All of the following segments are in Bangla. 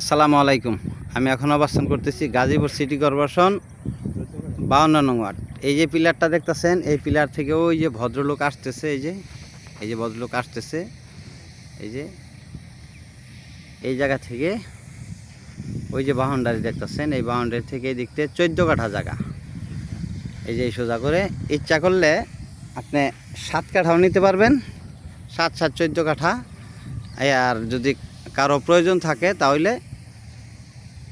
আসসালামু আলাইকুম। আমি এখন অবস্থান করতেছি গাজীপুর সিটি কর্পোরেশন বাউন্ন নং ওয়ার্ড। এই যে পিলারটা দেখতেছেন, এই পিলার থেকে ওই যে ভদ্রলোক আসতেছে, এই যে এই যে ভদ্রলোক আসতেছে, এই যে, এই জায়গা থেকে ওই যে বাউন্ডারি দেখতেছেন, এই বাউন্ডারি থেকে এই দিকতে চোদ্দ কাঠা জায়গা। এই যে সোজা করে ইচ্ছা করলে আপনি সাত কাঠাও নিতে পারবেন, সাত সাত চোদ্দ কাঠা। আর যদি কারও প্রয়োজন থাকে তাহলে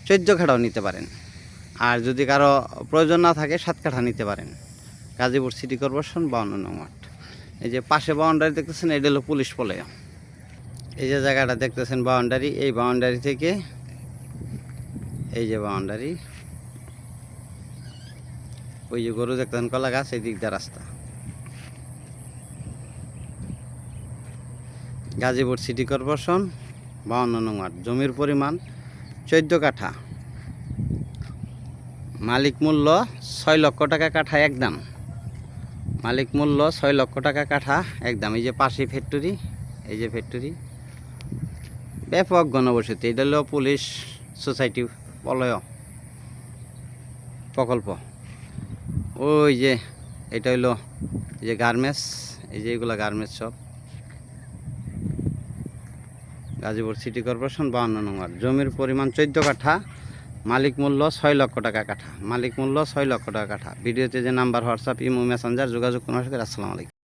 চোদ্দ কাঠাও নিতে পারেন। আর যদি কারও প্রয়োজন না থাকে, সাত কাঠা নিতে পারেন। গাজীপুর সিটি কর্পোরেশন বাউন্ন নং ওয়ার্ড। এই যে পাশে বাউন্ডারি দেখতেছেন, এটা হলো পুলিশ পলয় এই যে জায়গাটা দেখতেছেন বাউন্ডারি এই বাউন্ডারি থেকে এই যে বাউন্ডারি ওই যে গরু দেখতেছেন, কলা গাছ, এই দিক দিয়ে রাস্তা। গাজীপুর সিটি কর্পোরেশন বাউন্ন নং জমির পরিমাণ চোদ্দ কাঠা। মালিক মূল্য ছয় লক্ষ টাকা কাঠা একদম। মালিক মূল্য ছয় লক্ষ টাকা কাঠা একদম। এই যে পাশে ফ্যাক্টরি এই যে ফ্যাক্টরি ব্যাপক গণবসতি। এটা হলো পুলিশ সোসাইটি বলয় প্রকল্প। ওই যে, এটা হইল এই যে গার্মেন্টস এই যে এগুলো গার্মেন্টস সব। গাজীপুর সিটি কর্পোরেশন বাউন্ন নম্বর। জমির পরিমাণ চোদ্দ কাঠা, মালিক মূল্য ছয় লক্ষ টাকা কাঠা। মালিক মূল্য ছয় লক্ষ টাকা কাঠা। ভিডিওতে যে নাম্বার, হোয়াটসঅ্যাপ, ইমো, মেসেঞ্জার যোগাযোগ কোনো আসসালামু আলাইকুম।